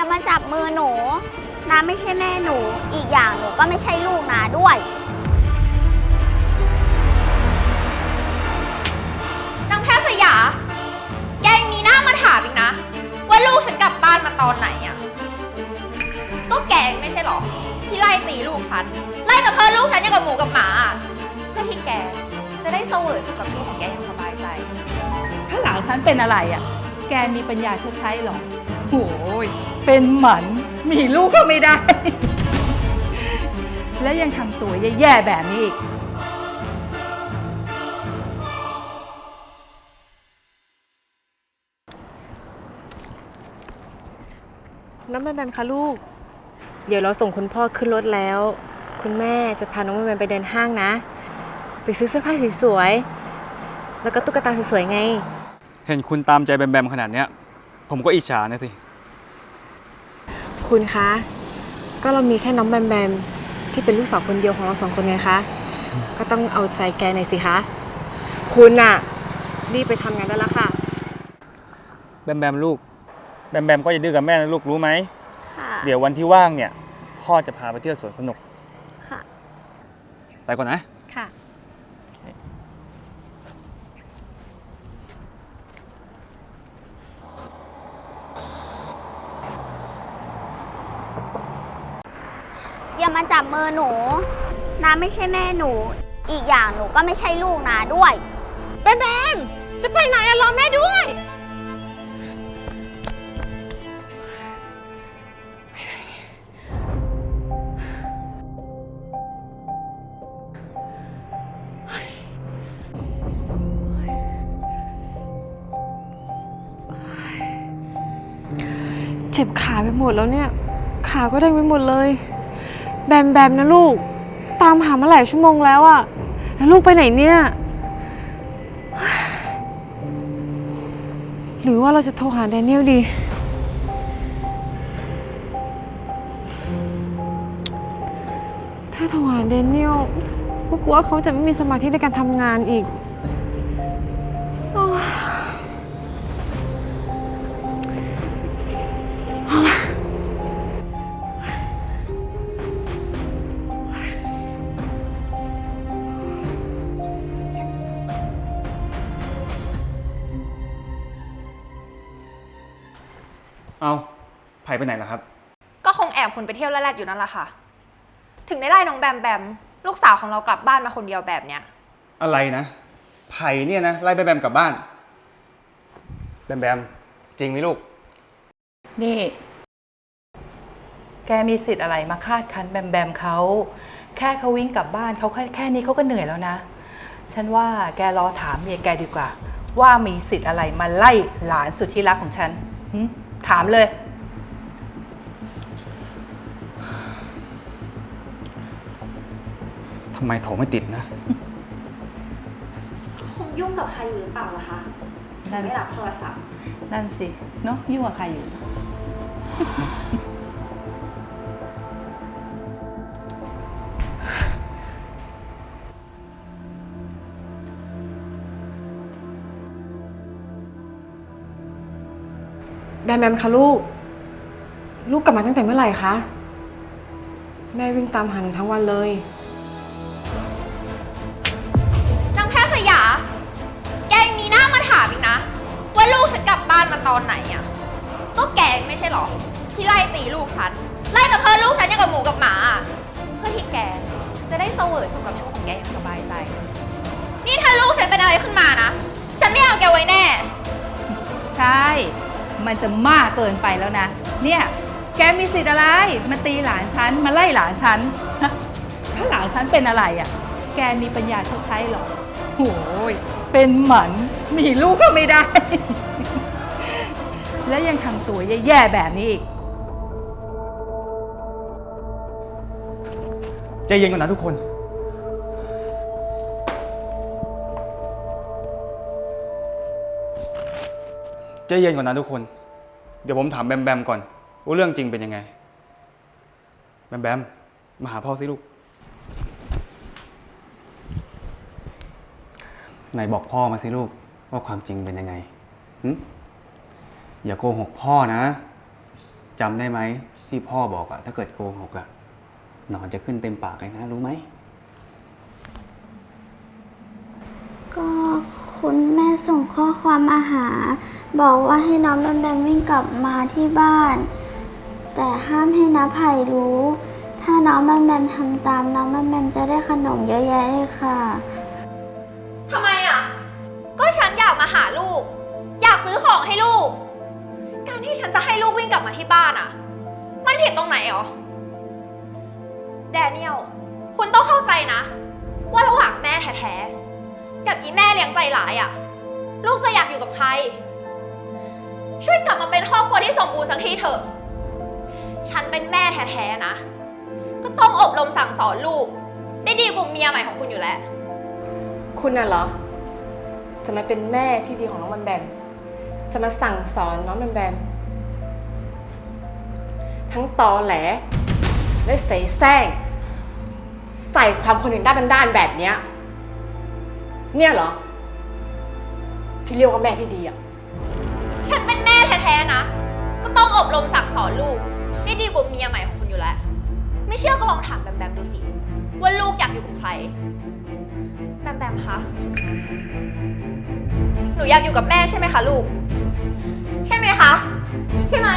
อย่ามาจับมือหนู น้าไม่ใช่แม่หนู อีกอย่างหนูก็ไม่ใช่ลูกนาด้วย นางแพทย์สยา แกยังมีหน้ามาถามอีกนะ ว่าลูกฉันกลับบ้านมาตอนไหนอะก็แกเองไม่ใช่หรอ ที่ไล่ตีลูกฉัน ไล่กับเพื่อนลูกฉันอย่างกับหมูกับหมาอะเพื่อที่แกจะได้เสวยสุขกับชีวิตของแกอย่างสบายใจ ถ้าหลานฉันเป็นอะไรอะ แกมีปัญญาชดใช้หรอ โอ้ยเป็นหมันมีลูกก็ไม่ได้ และยังทำตัวแย่ๆแบบนี้อีก น้องแบมแบมคะลูก เดี๋ยวเราส่งคุณพ่อขึ้นรถแล้ว คุณแม่จะพาน้องแบมแบมไปเดินห้างนะ ไปซื้อเสื้อผ้าสวยๆ แล้วก็ตุ๊กตาสวยๆไง เห็นคุณตามใจแบมแบมขนาดเนี้ย ผมก็อิจฉานะสิ คุณคะ ก็เรามีแค่น้องแบมแบมที่เป็นลูกสาวคนเดียวของเราสองคนไงคะ ก็ต้องเอาใจแกหน่อยสิคะ คุณน่ะ รีบไปทำงานได้แล้วค่ะ แบมแบมลูก แบมแบมก็อย่าดื้อกับแม่นะลูกรู้ไหม ค่ะ เดี๋ยววันที่ว่างเนี่ย พ่อจะพาไปเที่ยวสวนสนุก ค่ะ ไปก่อนนะ อย่ามาจับมือหนูน้าไม่ใช่แม่หนู อีกอย่างหนูก็ไม่ใช่ลูกนาด้วย แบมแบมจะไปไหนอะรอแม่ด้วย เจ็บขาไปหมดแล้วเนี่ย ขาก็แดงไปหมดเลย แบมแบมนะลูก ตามหามาหลายชั่วโมงแล้วอะแล้วลูกไปไหนเนี่ย หรือว่าเราจะโทรหาแดเนียลดี ถ้าโทรหาแดเนียลก็กลัวเขาจะไม่มีสมาธิในการทำงานอีก เอาไผ่ไปไหนล่ะครับ ก็คงแอบคุณไปเที่ยวแรกๆอยู่นั่นแหละค่ะ ถึงได้ไล่น้องแบมแบม ลูกสาวของเรากลับบ้านมาคนเดียวแบบเนี้ย อะไรนะไผ่เนี่ยนะไล่แบมแบมกลับบ้าน แบมแบมจริงไหมลูก นี่ แกมีสิทธิ์อะไรมาคาดคั้นแบมแบมเขา แค่เขาวิ่งกลับบ้านเขาแค่แค่นี้เขาก็เหนื่อยแล้วนะ ฉันว่าแกรอถามเมียแกดีกว่า ว่ามีสิทธิ์อะไรมาไล่หลานสุดที่รักของฉันหึ ถามเลย ทำไมโทรไม่ติดนะ คงยุ่งกับใครอยู่หรือเปล่าล่ะคะถึงไม่รับโทรศัพท์ นั่นสิ เนาะยุ่งกับใครอยู่ แบมแบมคะลูก ลูกกลับมาตั้งแต่เมื่อไหร่คะ แม่วิ่งตามหาหนูทั้งวันเลย นางแพทย์สยา แกยังมีหน้ามาถามอีกนะ ว่าลูกฉันกลับบ้านมาตอนไหนอะก็แกเองไม่ใช่หรอ ที่ไล่ตีลูกฉัน ไล่กับเพื่อนลูกฉันอย่างกับหมูกับหมาอะเพื่อที่แกจะได้เสวยสุขกับชีวิตของแกอย่างสบายใจ นี่ถ้าลูกฉันเป็นอะไรขึ้นมานะ ฉันไม่เอาแกไว้แน่ ใช่ มันจะมากเกินไปแล้วนะ เนี่ยแกมีสิทธิ์อะไรมาตีหลานฉันมาไล่หลานฉันถ้าหลานฉันเป็นอะไรอะ แกมีปัญญาชดใช้หรอโอ้ยเป็นหมันมีลูกก็ไม่ได้ และยังทำตัวแย่ๆแบบนี้อีกใจเย็นก่อนนะทุกคน ใจเย็นก่อนนะทุกคน เดี๋ยวผมถามแบมแบมก่อนว่าเรื่องจริงเป็นยังไง แบมแบมมาหาพ่อสิลูก ไหนบอกพ่อมาสิลูก ว่าความจริงเป็นยังไงหึอย่าโกหกพ่อนะจจำได้ไหมที่พ่อบอกอะถ้าเกิดโกหกอะหนอนจะขึ้นเต็มปากเลยนะรู้ไหม ก็คุณแม่ส่งข้อความมาหา บอกว่าให้น้องแบมแบมวิ่งกลับมาที่บ้าน แต่ห้ามให้น้าไผ่รู้ ถ้าน้องแบมแบมทำตามน้องแบมแบมจะได้ขนมเยอะแยะเลยค่ะ ทำไมอะ ก็ฉันอยากมาหาลูก อยากซื้อของให้ลูก การที่ฉันจะให้ลูกวิ่งกลับมาที่บ้านอะ มันผิดตรงไหนหรอ แดเนียล คุณต้องเข้าใจนะ ว่าระหว่างแม่แท้ๆ กับอีแม่เลี้ยงใจหลายอะ ลูกจะอยากอยู่กับใคร ช่วยกลับมาเป็นครอบครัวที่สมบูรณ์สักทีเถอะ ฉันเป็นแม่แท้ๆนะ ก็ต้องอบรมสั่งสอนลูก ได้ดีกว่าเมียใหม่ของคุณอยู่แล้ว คุณน่ะเหรอ จะมาเป็นแม่ที่ดีของน้องแบมแบม จะมาสั่งสอนน้องแบมแบม ทั้งตอแหล และเสแสร้งใส่ความคนอื่นด้านบันด้านแบบเนี้ยเนี่ยเหรอ ที่เรียกว่าแม่ที่ดีอะ แท้ๆนะ ก็ต้องอบรมสั่งสอนลูก ได้ดีกว่าเมียใหม่ของคุณอยู่แล้ว ไม่เชื่อก็ลองถามแบมแบมดูสิ ว่าลูกอยากอยู่กับใคร แบมแบมคะ หนูอยากอยู่กับแม่ใช่ไหมคะลูก ใช่ไหมคะ ใช่ไหม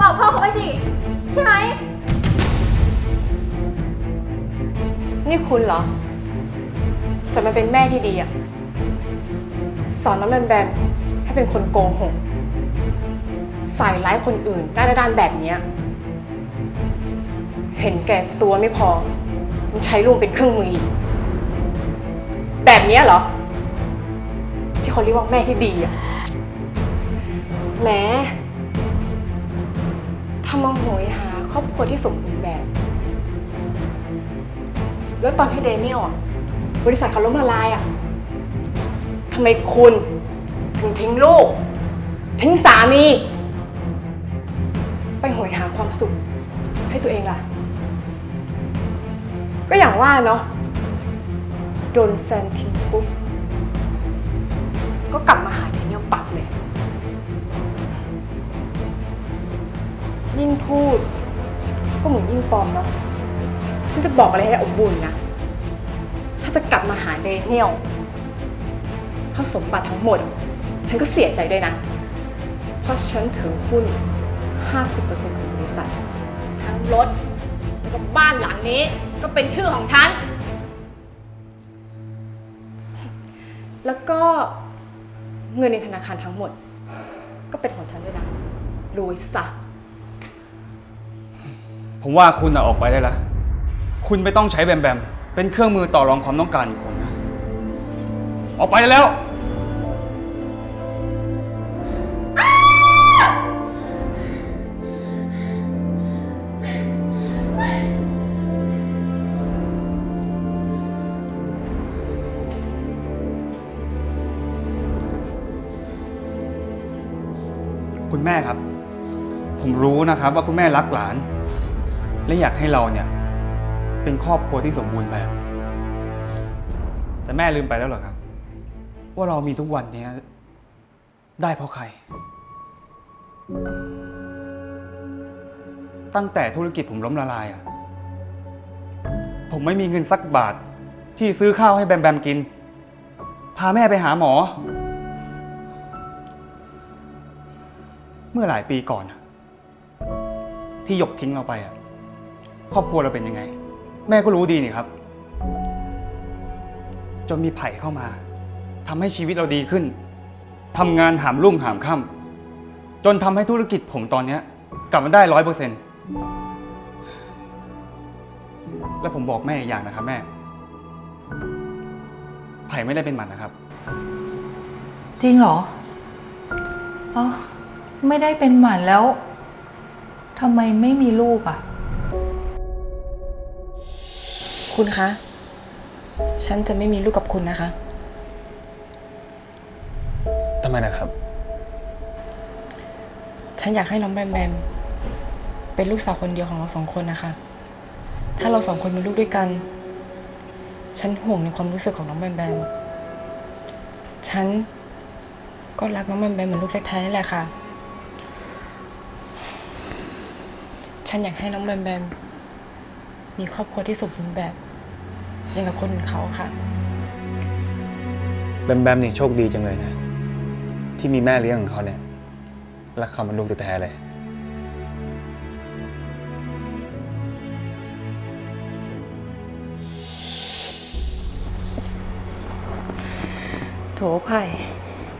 บอกพ่อเขาไปสิ ใช่ไหม นี่คุณเหรอ จะมาเป็นแม่ที่ดีอะสอนน้องแบมแบมให้เป็นคนโกหก ใส่ร้ายคนอื่นด้านด้านแบบเนี้ยเห็นแก่ตัวไม่พอยังใช้ลูกเป็นเครื่องมืออีกแบบเนี้ยเหรอ ที่เขาเรียกว่าแม่ที่ดีอะแหมทำมาโหยหาครอบครัวที่สมบูรณ์แบบ แล้วตอนที่เดนิเอลบริษัทเขาล้มละลายอะทำไมคุณ ถึงทิ้งลูก ทิ้งสามี โหยหาความสุข ให้ตัวเองล่ะ ก็อย่างว่าเนาะโดนแฟนทิ้งปุ๊บ ก็กลับมาหาเดนิเอลปับเลย ยิ่งพูด ก็เหมือนยิ่งปลอมเนาะฉันจะบอกอะไรให้อบบุญนะ ถ้าจะกลับมาหาเดเนียลเพราะสมบัติทั้งหมด ฉันก็เสียใจด้วยนะ เพราะฉันถือหุ้น 50%ของบริษัท ทั้งรถ แล้วก็บ้านหลังนี้ก็เป็นชื่อของฉัน แล้วก็เงินในธนาคารทั้งหมด ก็เป็นของฉันด้วยนะรวยสักผมว่าคุณอะออกไปได้ละคุณไม่ต้องใช้แบมแบม เป็นเครื่องมือต่อรองความต้องการขอีกคนนะ ออกไปได้แล้ว รู้นะครับว่าคุณแม่รักหลาน และอยากให้เราเนี่ย เป็นครอบครัวที่สมบูรณ์แบบ แต่แม่ลืมไปแล้วเหรอครับ ว่าเรามีทุกวันนี้ได้เพราะใคร ตั้งแต่ธุรกิจผมล้มละลายอะผมไม่มีเงินสักบาทที่ซื้อข้าวให้แบมแบมกิน พาแม่ไปหาหมอ เมื่อหลายปีก่อนอะ ที่หยกทิ้งเราไปอะครอบครัวเราเป็นยังไง แม่ก็รู้ดีนี่ครับ จนมีไผ่เข้ามาทำให้ชีวิตเราดีขึ้นทำงานหามรุ่งหามค่ำจนทำให้ธุรกิจผมตอนเนี้ย กลับมาได้ร้อยเปอร์เซ็นต์และผมบอกแม่อีกอย่างนะครับ แม่ ไผ่ไม่ได้เป็นหมันนะครับ จริงเหรออ๋อไม่ได้เป็นหมันแล้ว ทำไมไม่มีลูกอะ คุณคะ ฉันจะไม่มีลูกกับคุณนะคะ ทำไมนะครับ ฉันอยากให้น้องแบมแบม เป็นลูกสาวคนเดียวของเราสองคนนะคะ ถ้าเราสองคนมีลูกด้วยกัน ฉันห่วงในความรู้สึกของน้องแบมแบม ฉันก็รักน้องแบมแบมเหมือนลูกแท้ๆนี่แหละค่ะ ฉันอยากให้น้องแบมแบมมีครอบครัวที่สมบูรณ์แบบอย่างกับคนอื่นเขาค่ะ แบมแบมนี่โชคดีจังเลยนะ ที่มีแม่เลี้ยงของเขาเนี่ยรักเขาเหมันลูกแท้ๆเลย โถไผ่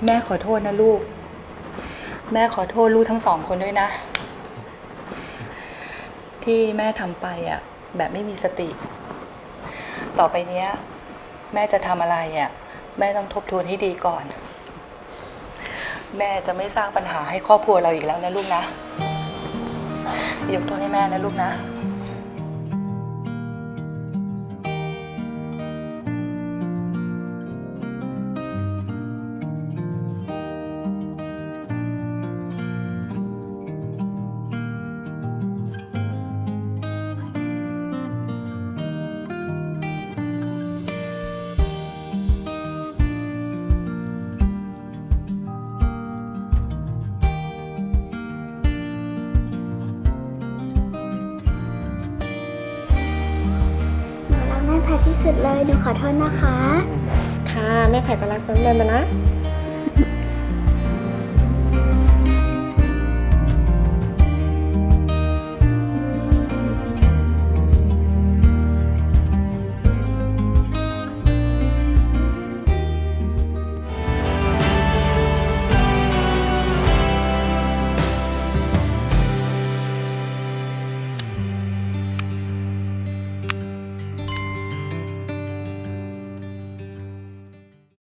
แม่ขอโทษนะลูก แม่ขอโทษลูกทั้งสองคนด้วยนะ ที่แม่ทำไปอะแบบไม่มีสติ ต่อไปเนี้ย แม่จะทำอะไรอะแม่ต้องทบทวนให้ดีก่อน แม่จะไม่สร้างปัญหาให้ครอบครัวเราอีกแล้วนะลูกนะ ยกโทษให้แม่นะลูกนะ ที่สุดเลยหนูขอโทษนะคะ ค่ะแม่ไผ่ก็รักแบมแบมนะ